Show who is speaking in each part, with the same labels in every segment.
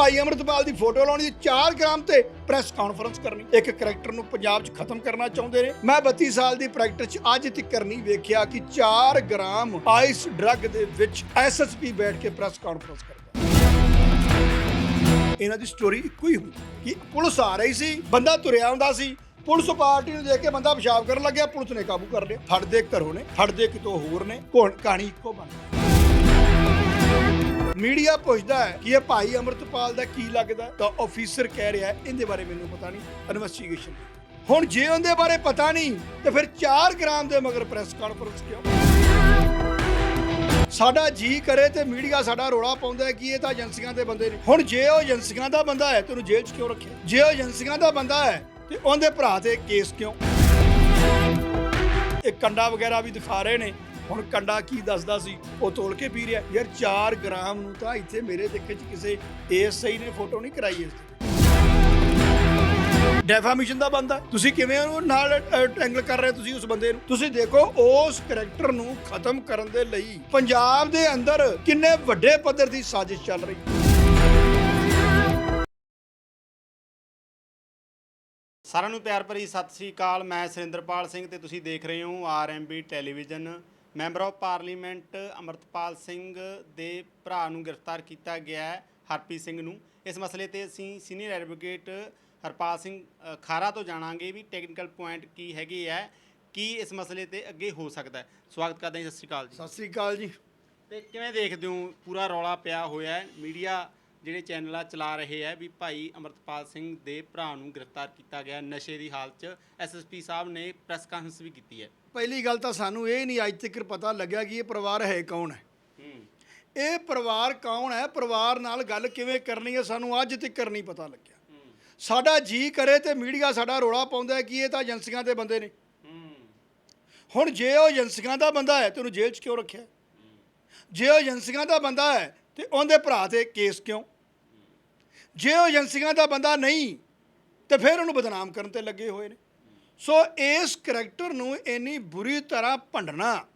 Speaker 1: ਭਾਈ ਅਮਰਤਪਾਲ ਦੀ ਫੋਟੋ ਲਾਉਣੀ ਤੇ 4 ਗ੍ਰਾਮ ਤੇ ਪ੍ਰੈਸ ਕਾਨਫਰੰਸ ਕਰਨੀ। ਇੱਕ ਕਰੈਕਟਰ ਨੂੰ ਪੰਜਾਬ 'ਚ ਖਤਮ ਕਰਨਾ ਚਾਹੁੰਦੇ ਨੇ। ਮੈਂ 32 ਸਾਲ ਦੀ ਪ੍ਰੈਕਟਿਸ 'ਚ ਅੱਜ ਤੱਕ ਨਹੀਂ ਵੇਖਿਆ ਕਿ 4 ਗ੍ਰਾਮ ਆਈਸ ਡਰੱਗ ਦੇ ਵਿੱਚ ਐਸਐਸਪੀ ਬੈਠ ਕੇ ਪ੍ਰੈਸ ਕਾਨਫਰੰਸ ਕਰਦਾ ਇਹਨਾਂ ਦੀ ਸਟੋਰੀ ਇੱਕੋ ਹੀ ਹੁੰਦੀ ਕਿ ਪੁਲਿਸ ਆ ਰਹੀ ਸੀ, ਬੰਦਾ ਤੁਰਿਆ ਹੁੰਦਾ ਸੀ। ਪੁਲਿਸ ਪਾਰਟੀ ਨੂੰ ਦੇਖ ਕੇ ਬੰਦਾ ਪਿਸ਼ਾਬ ਕਰਨ ਲੱਗਿਆ, ਪੁਲਿਸ ਨੇ ਕਾਬੂ ਕਰ ਲਿਆ। ਫੜਦੇ ਘਰੋਂ ਨੇ ਫੜਦੇ ਕਿਤੋਂ ਹੋਰ ਨੇ। ਕਹਾਣੀ ਇੱਕੋ ਬਣ ਗਈ। ਮੀਡੀਆ ਪੁੱਛਦਾ ਹੈ ਕਿ ਇਹ ਭਾਈ ਅਮਰਤਪਾਲ ਦਾ ਕੀ ਲੱਗਦਾ ਤਾਂ ਆਫੀਸਰ ਕਹਿ ਰਿਹਾ ਇਹਦੇ ਬਾਰੇ ਮੈਨੂੰ ਪਤਾ ਨਹੀਂ ਇਨਵੈਸਟੀਗੇਸ਼ਨ ਹੁਣ ਜੇ ਉਹਦੇ ਬਾਰੇ ਪਤਾ ਨਹੀਂ, ਤੇ ਫਿਰ 4 ਗ੍ਰਾਮ ਦੇ ਮਗਰ ਪ੍ਰੈਸ ਕਾਨਫਰੰਸ ਕਿਉਂ? ਸਾਡਾ ਜੀ ਕਰੇ ਤੇ ਮੀਡੀਆ ਸਾਡਾ ਰੋਲਾ ਪਾਉਂਦਾ ਕਿ ਇਹ ਤਾਂ ਏਜੰਸੀਆਂ ਦੇ ਬੰਦੇ ਨੇ। ਹੁਣ ਜੇ ਉਹ ਏਜੰਸੀਆਂ ਦਾ ਬੰਦਾ ਹੈ, ਤੇ ਉਹਨੂੰ ਜੇਲ੍ਹ 'ਚ ਕਿਉਂ ਰੱਖਿਆ? ਜੇ ਉਹ ਏਜੰਸੀਆਂ ਦਾ ਬੰਦਾ ਹੈ, ਤੇ ਉਹਦੇ ਭਰਾ ਤੇ ਕੇਸ ਕਿਉਂ? ਇਹ ਕੰਡਾ ਵਗੈਰਾ ਵੀ ਦਿਖਾ ਰਹੇ ਨੇ। ਹੁਣ ਕੰਡਾ ਕੀ ਦੱਸਦਾ ਸੀ? ਉਹ ਤੋਲ ਕੇ ਪੀ ਰਿਹਾ। ਯਾਰ 4 ਗ੍ਰਾਮ ਨੂੰ ਤਾਂ ਇੱਥੇ ਮੇਰੇ ਦੇਖੇ ਚ ਕਿਸੇ ਏਐਸਆਈ ਨੇ ਫੋਟੋ ਨਹੀਂ ਕਰਾਈ ਇਸ ਡੈਫਾਮੇਸ਼ਨ ਦਾ ਬੰਦਾ। ਤੁਸੀਂ ਕਿਵੇਂ ਉਹਨੂੰ ਨਾਲ ਟੈਂਗਲ ਕਰ ਰਹੇ ਤੁਸੀਂ ਉਸ ਬੰਦੇ ਨੂੰ? ਤੁਸੀਂ ਦੇਖੋ, ਉਸ ਕਰੈਕਟਰ ਨੂੰ ਖਤਮ ਕਰਨ ਦੇ ਲਈ ਪੰਜਾਬ ਦੇ ਅੰਦਰ ਕਿੰਨੇ ਵੱਡੇ ਪੱਧਰ ਦੀ ਸਾਜ਼ਿਸ਼ ਚੱਲ ਰਹੀ। ਹੈ
Speaker 2: ਸਾਰਿਆਂ ਨੂੰ ਪਿਆਰ ਭਰੀ ਸਤਿ ਸ੍ਰੀ ਅਕਾਲ। ਮੈਂ ਸੁਰਿੰਦਰਪਾਲ ਸਿੰਘ ਤੇ ਤੁਸੀਂ ਦੇਖ ਰਹੇ ਹੋ RMB television. Member of parliament Amritpal Singh ਦੇ ਭਰਾ ਨੂੰ ਗ੍ਰਿਫਤਾਰ ਕੀਤਾ ਗਿਆ ਹੈ ਹਰਪ੍ਰੀਤ ਸਿੰਘ ਨੂੰ। ਇਸ ਮਸਲੇ ਤੇ ਅਸੀਂ ਸੀਨੀਅਰ ਐਡਵੋਕੇਟ ਹਰਪਾਲ ਸਿੰਘ ਖਾਰਾ ਤੋਂ ਜਾਣਾਂਗੇ ਵੀ ਟੈਕਨੀਕਲ ਪੁਆਇੰਟ ਕੀ ਹੈਗੇ ਹੈ ਕੀ ਇਸ ਮਸਲੇ ਤੇ ਅੱਗੇ ਹੋ ਸਕਦਾ ਸਵਾਗਤ ਕਰਦੇ ਹਾਂ ਜੀ, ਸਤਿ ਸ੍ਰੀ ਅਕਾਲ ਜੀ।
Speaker 1: ਸਤਿ ਸ੍ਰੀ ਅਕਾਲ ਜੀ।
Speaker 2: ਤੇ ਕਿਵੇਂ ਦੇਖਦੇ ਹੋ? ਪੂਰਾ ਰੌਲਾ ਪਿਆ ਹੋਇਆ ਹੈ। ਮੀਡੀਆ ਜਿਹੜੇ ਚੈਨਲ ਚਲਾ ਰਹੇ ਹੈ ਵੀ ਭਾਈ ਅਮਰਤਪਾਲ ਸਿੰਘ ਦੇ ਭਰਾ ਨੂੰ ਗ੍ਰਿਫਤਾਰ ਕੀਤਾ ਗਿਆ ਨਸ਼ੇ ਦੀ ਹਾਲਤ 'ਚ ਐਸਐਸਪੀ ਸਾਹਿਬ ਨੇ ਪ੍ਰੈਸ ਕਾਨਫਰੰਸ ਵੀ ਕੀਤੀ ਹੈ।
Speaker 1: ਪਹਿਲੀ ਗੱਲ ਤਾਂ ਸਾਨੂੰ ਇਹ ਨਹੀਂ ਅੱਜ ਤੱਕ ਪਤਾ ਲੱਗਿਆ ਕਿ ਇਹ ਪਰਿਵਾਰ ਹੈ ਕੌਣ ਹੈ। ਇਹ ਪਰਿਵਾਰ ਕੌਣ ਹੈ? ਪਰਿਵਾਰ ਨਾਲ ਗੱਲ ਕਿਵੇਂ ਕਰਨੀ ਹੈ ਸਾਨੂੰ ਅੱਜ ਤੱਕ ਨਹੀਂ ਪਤਾ ਲੱਗਿਆ। ਸਾਡਾ ਜੀ ਕਰੇ ਤੇ ਮੀਡੀਆ ਸਾਡਾ ਰੋਲਾ ਪਾਉਂਦਾ ਕਿ ਇਹ ਤਾਂ ਏਜੰਸੀਆਂ ਦੇ ਬੰਦੇ ਨੇ। ਹੁਣ ਜੇ ਉਹ ਏਜੰਸੀਆਂ ਦਾ ਬੰਦਾ ਹੈ ਤੇ ਉਹਨੂੰ ਜੇਲ੍ਹ 'ਚ ਕਿਉਂ ਰੱਖਿਆ? ਜੇ ਉਹ ਏਜੰਸੀਆਂ ਦਾ ਬੰਦਾ ਹੈ ਤੇ ਉਹਦੇ ਭਰਾ ਤੇ ਕੇਸ ਕਿਉਂ? ਜੇ ਉਹ ਏਜੰਸੀਆਂ ਦਾ ਬੰਦਾ ਨਹੀਂ ਤੇ ਫਿਰ ਉਹਨੂੰ ਬਦਨਾਮ ਕਰਨ ਤੇ ਲੱਗੇ ਹੋਏ ਨੇ। ਸੋ ਇਸ ਕਰੈਕਟਰ ਨੂੰ ਇੰਨੀ ਬੁਰੀ ਤਰ੍ਹਾਂ ਭੰਡਣਾ।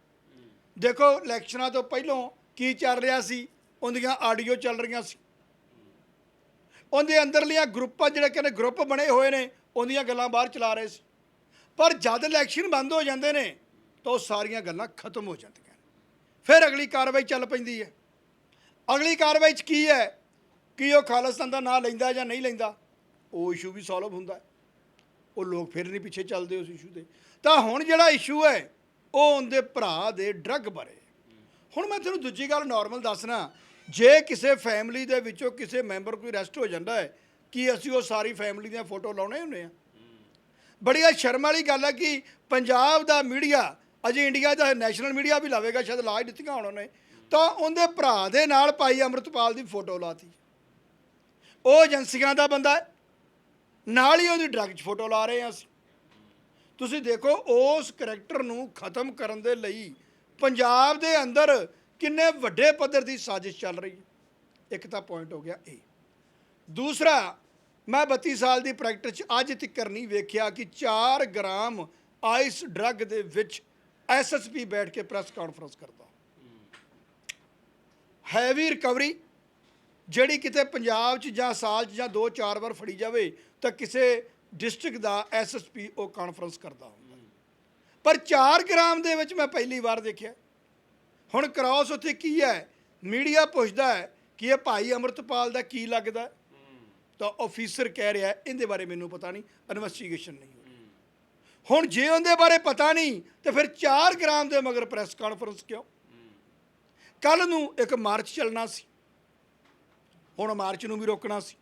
Speaker 1: ਦੇਖੋ ਇਲੈਕਸ਼ਨਾਂ ਤੋਂ ਪਹਿਲਾਂ ਕੀ ਚੱਲ ਰਿਹਾ ਸੀ? ਉਹਦੀਆਂ ਆਡੀਓ ਚੱਲ ਰਹੀਆਂ ਸੀ। ਉਹਦੇ ਅੰਦਰਲੀਆਂ ਗਰੁੱਪਾਂ ਜਿਹੜੇ ਕਹਿੰਦੇ ਗਰੁੱਪ ਬਣੇ ਹੋਏ ਨੇ, ਉਹਦੀਆਂ ਗੱਲਾਂ ਬਾਹਰ ਚਲਾ ਰਹੇ ਸੀ। ਪਰ ਜਦ ਇਲੈਕਸ਼ਨ ਬੰਦ ਹੋ ਜਾਂਦੇ ਨੇ, ਤਾਂ ਉਹ ਸਾਰੀਆਂ ਗੱਲਾਂ ਖਤਮ ਹੋ ਜਾਂਦੀਆਂ ਨੇ। ਫਿਰ ਅਗਲੀ ਕਾਰਵਾਈ ਚੱਲ ਪੈਂਦੀ ਹੈ। ਅਗਲੀ ਕਾਰਵਾਈ 'ਚ ਕੀ ਹੈ? ਕਿ ਉਹ ਖਾਲਿਸਤਾਨ ਦਾ ਨਾਂ ਲੈਂਦਾ ਜਾਂ ਨਹੀਂ ਲੈਂਦਾ? ਉਹ ਇਸ਼ੂ ਵੀ ਸੋਲਵ ਹੁੰਦਾ ਹੈ। ਉਹ ਲੋਕ ਫਿਰ ਨਹੀਂ ਪਿੱਛੇ ਚੱਲਦੇ ਉਸ ਇਸ਼ੂ ਦੇ ਤਾਂ ਹੁਣ ਜਿਹੜਾ ਇਸ਼ੂ ਹੈ, ਉਹ ਉਹਦੇ ਭਰਾ ਦੇ ਡਰੱਗ ਬਾਰੇ। ਹੁਣ ਮੈਂ ਤੁਹਾਨੂੰ ਦੂਜੀ ਗੱਲ ਨਾਰਮਲ ਦੱਸਣਾ, ਜੇ ਕਿਸੇ ਫੈਮਿਲੀ ਦੇ ਵਿੱਚੋਂ ਕਿਸੇ ਮੈਂਬਰ ਕੋਈ ਅਰੈਸਟ ਹੋ ਜਾਂਦਾ ਹੈ, ਕੀ ਅਸੀਂ ਉਹ ਸਾਰੀ ਫੈਮਿਲੀ ਦੀਆਂ ਫੋਟੋ ਲਾਉਣੇ ਹੁੰਦੇ ਆ? ਬੜੀ ਸ਼ਰਮ ਵਾਲੀ ਗੱਲ ਹੈ ਕਿ ਪੰਜਾਬ ਦਾ ਮੀਡੀਆ ਅਜੇ ਇੰਡੀਆ ਦਾ ਨੈਸ਼ਨਲ ਮੀਡੀਆ ਵੀ ਲਾਵੇਗਾ, ਸ਼ਾਇਦ ਲਾਜ ਦਿੱਤੀਆਂ ਹੋਣ ਉਹਨੇ। ਤਾਂ ਉਹਦੇ ਭਰਾ ਦੇ ਨਾਲ ਭਾਈ ਅਮਰਤਪਾਲ ਦੀ ਫੋਟੋ ਲਾਤੀ। ਉਹ ਏਜੰਸੀਆਂ ਦਾ ਬੰਦਾ ਹੈ। ਨਾਲ ਹੀ ਉਹਦੀ ਡਰੱਗ 'ਚ ਫੋਟੋ ਲਾ ਰਹੇ ਹਾਂ ਅਸੀਂ। ਤੁਸੀਂ ਦੇਖੋ, ਉਸ ਕਰੈਕਟਰ ਨੂੰ ਖਤਮ ਕਰਨ ਦੇ ਲਈ ਪੰਜਾਬ ਦੇ ਅੰਦਰ ਕਿੰਨੇ ਵੱਡੇ ਪੱਧਰ ਦੀ ਸਾਜ਼ਿਸ਼ ਚੱਲ ਰਹੀ ਹੈ। ਇੱਕ ਤਾਂ ਪੁਆਇੰਟ ਹੋ ਗਿਆ ਇਹ ਦੂਸਰਾ, ਮੈਂ 32 ਸਾਲ ਦੀ ਪ੍ਰੈਕਟਿਸ 'ਚ ਅੱਜ ਤੱਕ ਨਹੀਂ ਵੇਖਿਆ ਕਿ 4 ਗ੍ਰਾਮ ਆਈਸ ਡਰੱਗ ਦੇ ਵਿੱਚ ਐਸਐਸਪੀ ਬੈਠ ਕੇ ਪ੍ਰੈਸ ਕਾਨਫਰੰਸ ਕਰਦਾ। ਹੈਵੀ ਰਿਕਵਰੀ ਜਿਹੜੀ ਕਿਤੇ ਪੰਜਾਬ 'ਚ ਜਾਂ ਸਾਲ 'ਚ ਜਾਂ 2-4 ਵਾਰ ਫੜੀ ਜਾਵੇ ਤਾਂ ਕਿਸੇ ਡਿਸਟ੍ਰਿਕਟ ਦਾ ਐਸਐਸਪੀ ਉਹ ਕਾਨਫਰੰਸ ਕਰਦਾ ਹੁੰਦਾ। ਪਰ 4 ਗ੍ਰਾਮ ਦੇ ਵਿੱਚ ਮੈਂ ਪਹਿਲੀ ਵਾਰ ਦੇਖਿਆ। ਹੁਣ ਕ੍ਰਾਸ ਉੱਥੇ ਕੀ ਹੈ? ਮੀਡੀਆ ਪੁੱਛਦਾ ਹੈ ਕਿ ਇਹ ਭਾਈ ਅਮਰਤਪਾਲ ਦਾ ਕੀ ਲੱਗਦਾ ਤਾਂ ਆਫੀਸਰ ਕਹਿ ਰਿਹਾ ਇਹਦੇ ਬਾਰੇ ਮੈਨੂੰ ਪਤਾ ਨਹੀਂ ਇਨਵੈਸਟੀਗੇਸ਼ਨ ਨਹੀਂ ਹੁਣ ਜੇ ਉਹਦੇ ਬਾਰੇ ਪਤਾ ਨਹੀਂ, ਤੇ ਫਿਰ 4 ਗ੍ਰਾਮ ਦੇ ਮਗਰ ਪ੍ਰੈਸ ਕਾਨਫਰੰਸ ਕਿਉਂ? ਕੱਲ ਨੂੰ ਇੱਕ ਮਾਰਚ ਚੱਲਣਾ ਸੀ। ਹੁਣ ਮਾਰਚ ਨੂੰ ਵੀ ਰੋਕਣਾ ਸੀ।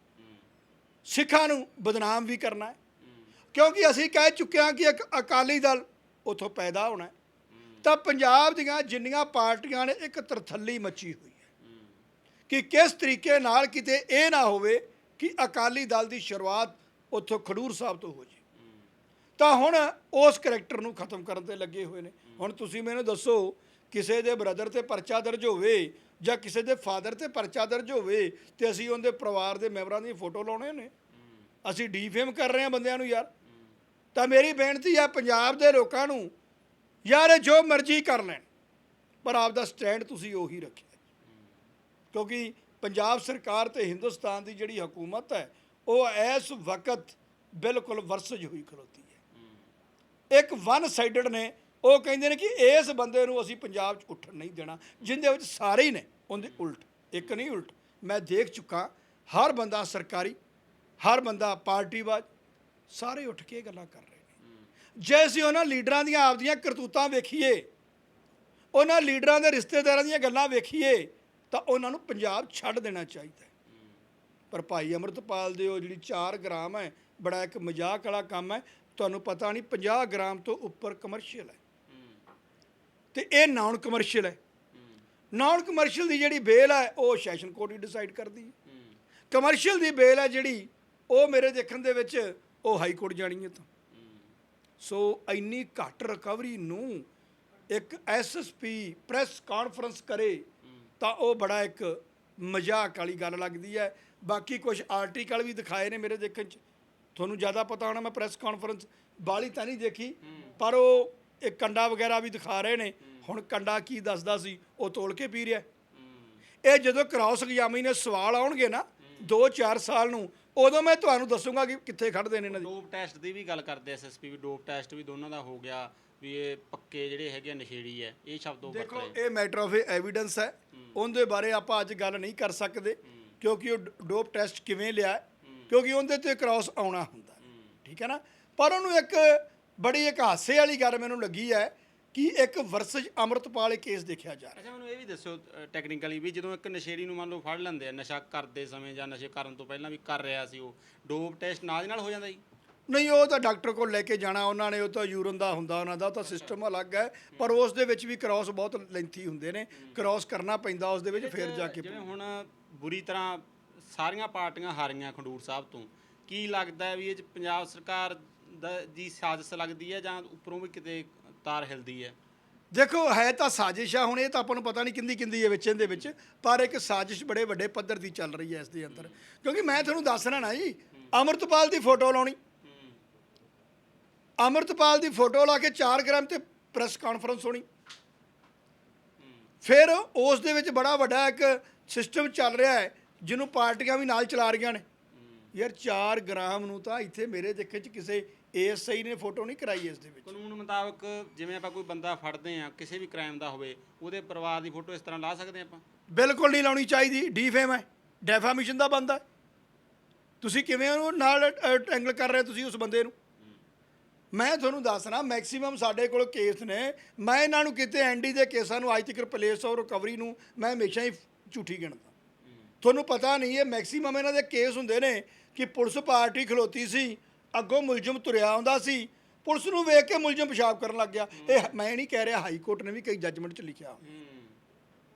Speaker 1: ਸਿੱਖਾਂ ਨੂੰ ਬਦਨਾਮ ਵੀ ਕਰਨਾ ਹੈ। ਕਿਉਂਕਿ ਅਸੀਂ ਕਹਿ ਚੁੱਕੇ ਹਾਂ ਕਿ ਇੱਕ ਅਕਾਲੀ ਦਲ ਉਥੋਂ ਪੈਦਾ ਹੋਣਾ ਤਾਂ ਪੰਜਾਬ ਦੀਆਂ ਜਿੰਨੀਆਂ ਪਾਰਟੀਆਂ ਨੇ ਇੱਕ ਤਰਥੱਲੀ ਮੱਚੀ ਹੋਈ ਹੈ। ਕਿ ਕਿਸ ਤਰੀਕੇ ਨਾਲ ਕਿਤੇ ਇਹ ਨਾ ਹੋਵੇ ਕਿ ਅਕਾਲੀ ਦਲ ਦੀ ਸ਼ੁਰੂਆਤ ਉੱਥੋਂ ਖਡੂਰ ਸਾਹਿਬ ਤੋਂ ਹੋ ਜੇ। ਤਾਂ ਹੁਣ ਉਸ ਕਰੈਕਟਰ ਨੂੰ ਖਤਮ ਕਰਨ ਤੇ ਲੱਗੇ ਹੋਏ ਨੇ। ਹੁਣ ਤੁਸੀਂ ਮੈਨੂੰ ਦੱਸੋ ਕਿਸੇ ਦੇ ਬ੍ਰਦਰ ਤੇ ਪਰਚਾ ਦਰਜ ਹੋਵੇ ਜਾਂ ਕਿਸੇ ਦੇ ਫਾਦਰ ਤੇ ਪਰਚਾ ਦਰਜ ਹੋਵੇ ਤੇ ਅਸੀਂ ਉਹਦੇ ਪਰਿਵਾਰ ਦੇ ਮੈਂਬਰਾਂ ਦੀ ਫੋਟੋ ਲਾਉਣੇ ਨੇ ਅਸੀਂ ਡੀਫੇਮ ਕਰ ਰਹੇ ਹਾਂ ਬੰਦਿਆਂ ਨੂੰ ਯਾਰ। ਤਾਂ ਮੇਰੀ ਬੇਨਤੀ ਹੈ ਪੰਜਾਬ ਦੇ ਲੋਕਾਂ ਨੂੰ, ਯਾਰ ਇਹ ਜੋ ਮਰਜ਼ੀ ਕਰ ਲੈਣ, ਪਰ ਆਪ ਦਾ ਸਟੈਂਡ ਤੁਸੀਂ ਉਹੀ ਰੱਖਿਆ। ਕਿਉਂਕਿ ਪੰਜਾਬ ਸਰਕਾਰ ਤੇ ਹਿੰਦੁਸਤਾਨ ਦੀ ਜਿਹੜੀ ਹਕੂਮਤ ਹੈ, ਉਹ ਇਸ ਵਕਤ ਬਿਲਕੁਲ ਵਰਸਜ ਹੋਈ ਖਲੋਤੀ ਹੈ। ਇੱਕ ਵਨ ਸਾਈਡਡ ਨੇ ਉਹ ਕਹਿੰਦੇ ਨੇ ਕਿ ਇਸ ਬੰਦੇ ਨੂੰ ਅਸੀਂ ਪੰਜਾਬ 'ਚ ਉੱਠਣ ਨਹੀਂ ਦੇਣਾ, ਜਿੰਦੇ ਵਿੱਚ ਸਾਰੇ ਹੀ ਨੇ, ਉਹਦੇ ਉਲਟ, ਇੱਕ ਨਹੀਂ ਉਲਟ, ਮੈਂ ਦੇਖ ਚੁੱਕਾ, ਹਰ ਬੰਦਾ ਸਰਕਾਰੀ, ਹਰ ਬੰਦਾ ਪਾਰਟੀਵਾਦ, ਸਾਰੇ ਉੱਠ ਕੇ ਇਹ ਗੱਲਾਂ ਕਰ ਰਹੇ ਨੇ। ਜੇ ਅਸੀਂ ਉਹਨਾਂ ਲੀਡਰਾਂ ਦੀਆਂ ਆਪਦੀਆਂ ਕਰਤੂਤਾਂ ਵੇਖੀਏ, ਉਹਨਾਂ ਲੀਡਰਾਂ ਦੇ ਰਿਸ਼ਤੇਦਾਰਾਂ ਦੀਆਂ ਗੱਲਾਂ ਵੇਖੀਏ, ਤਾਂ ਉਹਨਾਂ ਨੂੰ ਪੰਜਾਬ ਛੱਡ ਦੇਣਾ ਚਾਹੀਦਾ ਪਰ ਭਾਈ ਅਮਰਤਪਾਲ ਦੇ ਉਹ ਜਿਹੜੀ 4 ਗ੍ਰਾਮ ਹੈ, ਬੜਾ ਇੱਕ ਮਜ਼ਾਕ ਵਾਲਾ ਕੰਮ ਹੈ, ਤੁਹਾਨੂੰ ਪਤਾ ਨਹੀਂ 50 ਗ੍ਰਾਮ ਤੋਂ ਉੱਪਰ ਕਮਰਸ਼ੀਅਲ ਹੈ। ਤੇ ਇਹ ਨਾਨ ਕਮਰਸ਼ੀਅਲ ਹੈ। ਨਾਨ ਕਮਰਸ਼ੀਅਲ ਦੀ ਜਿਹੜੀ ਬੇਲ ਹੈ ਉਹ ਸੈਸ਼ਨ ਕੋਰਟ ਹੀ ਡਿਸਾਈਡ ਕਰਦੀ ਹੈ। ਕਮਰਸ਼ੀਅਲ ਦੀ ਬੇਲ ਹੈ ਜਿਹੜੀ, ਉਹ ਮੇਰੇ ਦੇਖਣ ਦੇ ਵਿੱਚ ਉਹ ਹਾਈ ਕੋਰਟ ਜਾਣੀ ਹੈ ਤਾਂ ਸੋ ਇੰਨੀ ਘੱਟ ਰਿਕਵਰੀ ਨੂੰ ਇੱਕ ਐਸਐਸਪੀ ਪ੍ਰੈਸ ਕਾਨਫਰੰਸ ਕਰੇ, ਤਾਂ ਉਹ ਬੜਾ ਇੱਕ ਮਜ਼ਾਕ ਵਾਲੀ ਗੱਲ ਲੱਗਦੀ ਹੈ। ਬਾਕੀ ਕੁਝ ਆਰਟੀਕਲ ਵੀ ਦਿਖਾਏ ਨੇ ਮੇਰੇ ਦੇਖਣ ਚ। ਤੁਹਾਨੂੰ ਜ਼ਿਆਦਾ ਪਤਾ ਹੋਣਾ ਮੈਂ ਪ੍ਰੈਸ ਕਾਨਫਰੰਸ ਬਾਲੀ ਤਾਂ ਨਹੀਂ ਦੇਖੀ, ਪਰ ਉਹ ਇੱਕ ਕੰਡਾ ਵਗੈਰਾ ਵੀ ਦਿਖਾ ਰਹੇ ਨੇ। ਹੁਣ ਕੰਡਾ ਕੀ ਦੱਸਦਾ ਸੀ? ਉਹ ਤੋਲ ਕੇ ਪੀ ਰਿਹਾ। ਇਹ ਜਦੋਂ ਕ੍ਰਾਸ ਐਗਜ਼ਾਮੀ ਸਵਾਲ ਆਉਣਗੇ ਨਾ 2-4 ਸਾਲ ਨੂੰ ਉਦੋਂ ਮੈਂ ਤੁਹਾਨੂੰ ਦੱਸੂਗਾ ਕਿ ਕਿੱਥੇ ਖੜਦੇ ਨੇ ਇਹਨਾਂ ਦੀ।
Speaker 2: ਡੋਪ ਟੈਸਟ ਦੀ ਵੀ ਗੱਲ ਕਰਦੇ ਐਸਐਸਪੀ ਵੀ ਡੋਪ ਟੈਸਟ ਵੀ ਦੋਨਾਂ ਦਾ ਹੋ ਗਿਆ ਵੀ ਇਹ ਪੱਕੇ ਜਿਹੜੇ ਹੈਗੇ ਨਸ਼ੇੜੀ ਹੈ ਇਹ ਸ਼ਬਦ ਉਹ
Speaker 1: ਦੇਖੋ ਇਹ ਮੈਟਰ ਆਫ ਐਵੀਡੈਂਸ ਹੈ। ਉਹਦੇ ਬਾਰੇ ਆਪਾਂ ਅੱਜ ਗੱਲ ਨਹੀਂ ਕਰ ਸਕਦੇ ਕਿਉਂਕਿ ਉਹ ਡੋਪ ਟੈਸਟ ਕਿਵੇਂ ਲਿਆ ਕਿਉਂਕਿ ਉਹਦੇ ਤੇ ਕ੍ਰਾਸ ਆਉਣਾ ਹੁੰਦਾ। ਠੀਕ ਹੈ ਨਾ? ਪਰ ਉਹਨੂੰ ਇੱਕ ਬੜੀ ਇੱਕ ਹਾਸੇ ਵਾਲੀ ਗੱਲ ਮੈਨੂੰ ਲੱਗੀ ਹੈ ਕਿ ਇੱਕ ਵਰਸਜ ਅਮਰਤਪਾਲ ਕੇਸ ਦੇਖਿਆ ਜਾ ਰਿਹਾ।
Speaker 2: ਅੱਛਾ ਮੈਨੂੰ ਇਹ ਵੀ ਦੱਸਿਓ ਟੈਕਨੀਕਲੀ ਵੀ ਜਦੋਂ ਇੱਕ ਨਸ਼ੇੜੀ ਨੂੰ ਮੰਨ ਲਓ ਫੜ ਲੈਂਦੇ ਆ ਨਸ਼ਾ ਕਰਦੇ ਸਮੇਂ ਜਾਂ ਨਸ਼ੇ ਕਰਨ ਤੋਂ ਪਹਿਲਾਂ ਵੀ ਕਰ ਰਿਹਾ ਸੀ ਉਹ ਡੋਪ ਟੈਸਟ ਨਾਲ ਨਾਲ ਹੋ ਜਾਂਦਾ ਜੀ?
Speaker 1: ਨਹੀਂ ਉਹ ਤਾਂ ਡਾਕਟਰ ਕੋਲ ਲੈ ਕੇ ਜਾਣਾ ਉਹਨਾਂ ਨੇ ਉਹ ਤਾਂ ਯੂਰਨ ਦਾ ਹੁੰਦਾ ਉਹਨਾਂ ਦਾ ਉਹ ਤਾਂ ਸਿਸਟਮ ਅਲੱਗ ਹੈ ਪਰ ਉਸ ਦੇ ਵਿੱਚ ਵੀ ਕ੍ਰਾਸ ਬਹੁਤ ਲੈਂਥੀ ਹੁੰਦੇ ਨੇ ਕ੍ਰਾਸ ਕਰਨਾ ਪੈਂਦਾ ਉਸ ਦੇ ਵਿੱਚ ਫਿਰ ਜਾ ਕੇ
Speaker 2: ਜਿਵੇਂ ਹੁਣ ਬੁਰੀ ਤਰ੍ਹਾਂ ਸਾਰੀਆਂ ਪਾਰਟੀਆਂ ਹਾਰੀਆਂ ਖੰਡੂਰ ਸਾਹਿਬ ਤੋਂ ਕੀ ਲੱਗਦਾ ਵੀ ਇਹ ਪੰਜਾਬ ਸਰਕਾਰ ਦਾ ਦੀ ਸਾਜ਼ਿਸ਼ ਲੱਗਦੀ ਹੈ ਜਾਂ ਉੱਪਰੋਂ ਵੀ ਕਿਤੇ ਤਾਰ ਹਿਲਦੀ ਹੈ?
Speaker 1: ਦੇਖੋ, ਹੈ ਤਾਂ ਸਾਜ਼ਿਸ਼ ਆ, ਹੁਣ ਇਹ ਤਾਂ ਆਪਾਂ ਨੂੰ ਪਤਾ ਨਹੀਂ ਕਿੰਦੀ ਕਿੰਦੀ ਹੈ ਵਿੱਚ, ਇਹਦੇ ਵਿੱਚ, ਪਰ ਇੱਕ ਸਾਜ਼ਿਸ਼ ਬੜੇ ਵੱਡੇ ਪੱਧਰ ਦੀ ਚੱਲ ਰਹੀ ਹੈ ਇਸ ਦੇ ਅੰਦਰ। ਕਿਉਂਕਿ ਮੈਂ ਤੁਹਾਨੂੰ ਦੱਸ ਦੱਸਣਾ ਨਾ ਜੀ, ਅਮਰਤਪਾਲ ਦੀ ਫੋਟੋ ਲਾਉਣੀ। ਅਮਰਤਪਾਲ ਦੀ ਫੋਟੋ ਲਾ ਕੇ 4 ਗ੍ਰਾਮ ਤੇ ਪ੍ਰੈਸ ਕਾਨਫਰੰਸ ਹੋਣੀ। ਫਿਰ ਉਸ ਦੇ ਵਿੱਚ ਬੜਾ ਵੱਡਾ ਇੱਕ ਸਿਸਟਮ ਚੱਲ ਰਿਹਾ ਹੈ, ਜਿਹਨੂੰ ਪਾਰਟੀਆਂ ਵੀ ਨਾਲ ਚਲਾ ਰਹੀਆਂ ਨੇ। ਯਾਰ 4 ਗ੍ਰਾਮ ਨੂੰ ਤਾਂ ਇੱਥੇ ਮੇਰੇ ਦੇਖੇ ਚ ਕਿਸੇ ਏਐਸਆਈ ਨੇ ਫੋਟੋ ਨਹੀਂ ਕਰਾਈ ਇਸ ਦੇ ਵਿੱਚ।
Speaker 2: ਕਾਨੂੰਨ ਮੁਤਾਬਕ ਜਿਵੇਂ ਆਪਾਂ ਕੋਈ ਬੰਦਾ ਫੜਦੇ ਆ ਕਿਸੇ ਵੀ ਕ੍ਰਾਈਮ ਦਾ ਹੋਵੇ ਉਹਦੇ ਪਰਿਵਾਰ ਦੀ ਫੋਟੋ ਇਸ ਤਰ੍ਹਾਂ ਲਾ ਸਕਦੇ ਆਪਾਂ?
Speaker 1: ਬਿਲਕੁਲ ਨਹੀਂ ਲਾਉਣੀ ਚਾਹੀਦੀ। ਡੀਫੇਮ ਹੈ। ਡੈਫਾਮੇਸ਼ਨ ਦਾ ਬੰਦਾ ਤੁਸੀਂ ਕਿਵੇਂ ਉਹਨੂੰ ਨਾਲ ਐਂਗਲ ਕਰ ਰਹੇ ਤੁਸੀਂ ਉਸ ਬੰਦੇ ਨੂੰ? ਮੈਂ ਤੁਹਾਨੂੰ ਦੱਸਣਾ ਮੈਕਸਿਮਮ ਸਾਡੇ ਕੋਲ ਕੇਸ ਨੇ। ਮੈਂ ਇਹਨਾਂ ਨੂੰ ਕਿਤੇ ਐਨਡੀ ਦੇ ਕੇਸਾਂ ਨੂੰ ਅੱਜ ਤੱਕ ਪਲੇਸ ਔਰ ਰਿਕਵਰੀ ਨੂੰ ਮੈਂ ਹਮੇਸ਼ਾ ਹੀ ਝੂਠੀ ਗਿਣਦਾ। ਤੁਹਾਨੂੰ ਪਤਾ ਨਹੀਂ ਇਹ ਮੈਕਸਿਮਮ ਇਹਨਾਂ ਦੇ ਕੇਸ ਹੁੰਦੇ ਨੇ। ਕਿ ਪੁਲਿਸ ਪਾਰਟੀ ਖਲੋਤੀ ਸੀ ਅੱਗੋਂ ਮੁਲਜ਼ਮ ਤੁਰਿਆ ਆਉਂਦਾ ਸੀ ਪੁਲਿਸ ਨੂੰ ਵੇਖ ਕੇ ਮੁਲਜ਼ਮ ਪਿਸ਼ਾਬ ਕਰਨ ਲੱਗ ਗਿਆ। ਇਹ ਮੈਂ ਨਹੀਂ ਕਹਿ ਰਿਹਾ ਹਾਈ ਕੋਰਟ ਨੇ ਵੀ ਕਈ ਜੱਜਮੈਂਟ 'ਚ ਲਿਖਿਆ।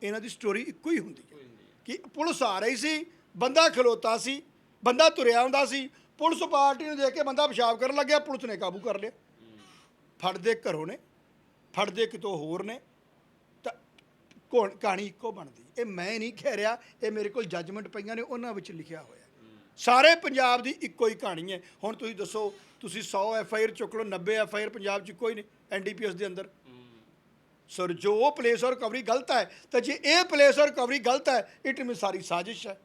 Speaker 1: ਇਹਨਾਂ ਦੀ ਸਟੋਰੀ ਇੱਕੋ ਹੀ ਹੁੰਦੀ ਹੈ ਕਿ ਪੁਲਿਸ ਆ ਰਹੀ ਸੀ ਬੰਦਾ ਖਲੋਤਾ ਸੀ ਬੰਦਾ ਤੁਰਿਆ ਹੁੰਦਾ ਸੀ ਪੁਲਿਸ ਪਾਰਟੀ ਨੂੰ ਦੇਖ ਕੇ ਬੰਦਾ ਪਿਸ਼ਾਬ ਕਰਨ ਲੱਗਿਆ ਪੁਲਿਸ ਨੇ ਕਾਬੂ ਕਰ ਲਿਆ। ਫੜਦੇ ਘਰੋਂ ਨੇ ਫੜਦੇ ਕਿਤੋਂ ਹੋਰ ਨੇ ਤਾਂ ਕੌਣ ਕਹਾਣੀ ਇੱਕੋ ਬਣਦੀ। ਇਹ ਮੈਂ ਨਹੀਂ ਕਹਿ ਰਿਹਾ ਇਹ ਮੇਰੇ ਕੋਲ ਜੱਜਮੈਂਟ ਪਈਆਂ ਨੇ ਉਹਨਾਂ ਵਿੱਚ ਲਿਖਿਆ ਹੋਇਆ। ਸਾਰੇ ਪੰਜਾਬ ਦੀ ਇੱਕੋ ਹੀ ਕਹਾਣੀ ਹੈ। ਹੁਣ ਤੁਸੀਂ ਦੱਸੋ ਤੁਸੀਂ 100 ਐਫ ਆਈ ਆਰ ਚੁੱਕ ਲਓ 90 ਐਫ ਆਈ ਆਰ ਪੰਜਾਬ 'ਚ ਕੋਈ ਨਹੀਂ ਐਨਡੀਪੀਐਸ ਦੇ ਅੰਦਰ। ਸਰ ਜੋ ਉਹ ਪਲੇਸ ਔਰ ਕਵਰੀ ਗਲਤ ਹੈ ਤਾਂ ਜੇ ਇਹ ਪਲੇਸ ਔਰ ਕਵਰੀ ਗਲਤ ਹੈ ਇਟ ਮੀਨ ਸਾਰੀ ਸਾਜ਼ਿਸ਼ ਹੈ।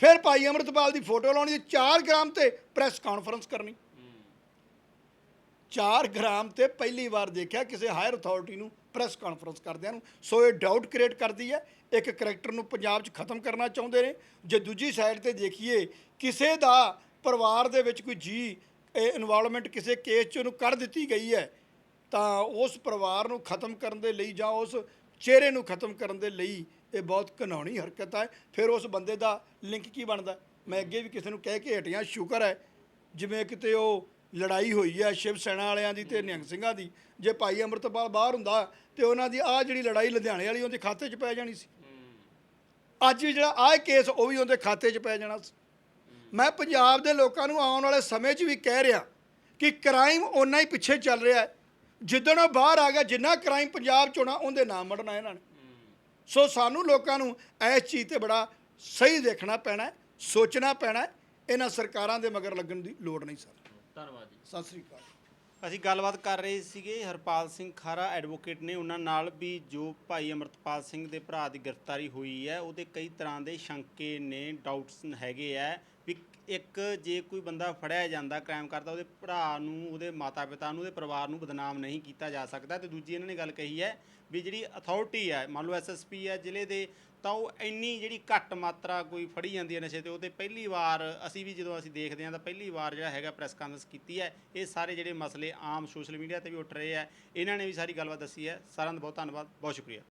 Speaker 1: ਫਿਰ ਭਾਈ ਅਮਰਤਪਾਲ ਦੀ ਫੋਟੋ ਲਾਉਣੀ 4 ਗ੍ਰਾਮ ਤੇ ਪ੍ਰੈਸ ਕਾਨਫਰੰਸ ਕਰਨੀ। 4 ਗ੍ਰਾਮ ਤੇ ਪਹਿਲੀ ਵਾਰ ਦੇਖਿਆ ਕਿਸੇ ਹਾਇਰ ਅਥਾਰਟੀ ਨੂੰ ਪ੍ਰੈਸ ਕਾਨਫਰੰਸ ਕਰਦਿਆਂ ਨੂੰ। ਸੋ ਇਹ ਡਾਊਟ ਕ੍ਰੀਏਟ ਕਰਦੀ ਹੈ। ਇੱਕ ਕਰੈਕਟਰ ਨੂੰ ਪੰਜਾਬ 'ਚ ਖਤਮ ਕਰਨਾ ਚਾਹੁੰਦੇ ਨੇ। ਜੇ ਦੂਜੀ ਸਾਈਡ ਤੇ ਦੇਖੀਏ, ਕਿਸੇ ਦਾ ਪਰਿਵਾਰ ਦੇ ਵਿੱਚ ਕੋਈ ਜੀ ਇਨਵੋਲਵਮੈਂਟ ਕਿਸੇ ਕੇਸ 'ਚ ਉਹਨੂੰ ਕਰ ਦਿੱਤੀ ਗਈ ਹੈ, ਤਾਂ ਉਸ ਪਰਿਵਾਰ ਨੂੰ ਖਤਮ ਕਰਨ ਦੇ ਲਈ ਜਾਂ ਉਸ ਚਿਹਰੇ ਨੂੰ ਖਤਮ ਕਰਨ ਦੇ ਲਈ ਇਹ ਬਹੁਤ ਘਿਨਾਉਣੀ ਹਰਕਤ ਹੈ। ਫਿਰ ਉਸ ਬੰਦੇ ਦਾ ਲਿੰਕ ਕੀ ਬਣਦਾ? ਮੈਂ ਅੱਗੇ ਵੀ ਕਿਸੇ ਨੂੰ ਕਹਿ ਕੇ ਹਟਿਆ, ਸ਼ੁਕਰ ਹੈ। ਜਿਵੇਂ ਕਿਤੇ ਉਹ ਲੜਾਈ ਹੋਈ ਹੈ ਸ਼ਿਵ ਸੈਨਾ ਵਾਲਿਆਂ ਦੀ ਤੇ ਨਿਹੰਗ ਸਿੰਘਾਂ ਦੀ। ਜੇ ਭਾਈ ਅੰਮ੍ਰਿਤਪਾਲ ਬਾਹਰ ਹੁੰਦਾ ਤੇ ਉਹਨਾਂ ਦੀ ਆਹ ਜਿਹੜੀ ਲੜਾਈ ਲੁਧਿਆਣੇ ਵਾਲੀ ਉਹਦੇ ਖਾਤੇ 'ਚ ਪੈ ਜਾਣੀ ਸੀ। ਅੱਜ ਵੀ ਜਿਹੜਾ ਆਹ ਕੇਸ ਉਹ ਵੀ ਉਹਦੇ ਖਾਤੇ 'ਚ ਪੈ ਜਾਣਾ ਸੀ। ਮੈਂ ਪੰਜਾਬ ਦੇ ਲੋਕਾਂ ਨੂੰ ਆਉਣ ਵਾਲੇ ਸਮੇਂ 'ਚ ਵੀ ਕਹਿ ਰਿਹਾ ਕਿ ਕ੍ਰਾਈਮ ਓਨਾ ਹੀ ਪਿੱਛੇ ਚੱਲ ਰਿਹਾ ਹੈ। ਜਿੱਦਣ ਉਹ ਬਾਹਰ ਆ ਗਿਆ, ਜਿੰਨਾ ਕ੍ਰਾਈਮ ਪੰਜਾਬ 'ਚ ਹੋਣਾ ਉਹਦੇ ਨਾਮ ਮੜਨਾ ਇਹਨਾਂ ਨੇ। ਸੋ ਸਾਨੂੰ ਲੋਕਾਂ ਨੂੰ ਇਸ ਚੀਜ਼ ਤੇ ਬੜਾ ਸਹੀ ਦੇਖਣਾ ਪੈਣਾ ਸੋਚਣਾ ਪੈਣਾ ਇਹਨਾਂ ਸਰਕਾਰਾਂ ਦੇ ਮਗਰ ਲੱਗਣ ਦੀ ਲੋੜ ਨਹੀਂ, ਸਰ।
Speaker 2: ਧੰਨਵਾਦ ਜੀ।
Speaker 1: ਸਤਿ ਸ੍ਰੀ ਅਕਾਲ।
Speaker 2: ਅਸੀਂ ਗੱਲਬਾਤ ਕਰ ਰਹੇ ਸੀਗੇ ਹਰਪਾਲ ਸਿੰਘ ਖਾਰਾ ਐਡਵੋਕੇਟ ਨੇ ਉਹਨਾਂ ਨਾਲ ਵੀ ਜੋ ਭਾਈ ਅਮਰਤਪਾਲ ਸਿੰਘ ਦੇ ਭਰਾ ਦੀ ਗ੍ਰਿਫਤਾਰੀ ਹੋਈ ਹੈ ਉਹਦੇ ਕਈ ਤਰ੍ਹਾਂ ਦੇ ਸ਼ੰਕੇ ਨੇ ਡਾਊਟਸ ਹੈਗੇ ਆ ਵੀ ਇੱਕ ਜੇ ਕੋਈ ਬੰਦਾ ਫੜਿਆ ਜਾਂਦਾ ਕ੍ਰਾਈਮ ਕਰਦਾ, ਉਹਦੇ ਭਰਾ ਨੂੰ, ਉਹਦੇ ਮਾਤਾ-ਪਿਤਾ ਨੂੰ, ਉਹਦੇ ਪਰਿਵਾਰ ਨੂੰ ਬਦਨਾਮ ਨਹੀਂ ਕੀਤਾ ਜਾ ਸਕਦਾ। ਤੇ ਦੂਜੀ ਇਹਨਾਂ ਨੇ ਗੱਲ ਕਹੀ ਹੈ ਵੀ ਜਿਹੜੀ ਅਥਾਰਟੀ ਹੈ, ਮੰਨ ਲਓ ਐਸਐਸਪੀ ਹੈ ਜ਼ਿਲ੍ਹੇ ਦੇ, ਤਾਂ ਉਹ ਇੰਨੀ ਜਿਹੜੀ ਘੱਟ ਮਾਤਰਾ ਕੋਈ ਫੜੀ ਜਾਂਦੀ ਹੈ ਨਸ਼ੇ ਤੇ ਉਹਦੇ ਪਹਿਲੀ ਵਾਰ ਅਸੀਂ ਵੀ ਜਦੋਂ ਅਸੀਂ ਦੇਖਦੇ ਹਾਂ ਤਾਂ ਪਹਿਲੀ ਵਾਰ ਜਿਹੜਾ ਹੈਗਾ ਪ੍ਰੈਸ ਕਾਨਫਰੰਸ ਕੀਤੀ ਹੈ। ਇਹ ਸਾਰੇ ਜਿਹੜੇ ਮਸਲੇ ਆਮ ਸੋਸ਼ਲ ਮੀਡੀਆ ਤੇ ਵੀ ਉੱਠ ਰਹੇ ਆ ਇਹਨਾਂ ਨੇ ਵੀ ਸਾਰੀ ਗੱਲਬਾਤ ਦੱਸੀ ਹੈ। ਸਾਰਿਆਂ ਦਾ ਬਹੁਤ ਧੰਨਵਾਦ, ਬਹੁਤ ਸ਼ੁਕਰੀਆ।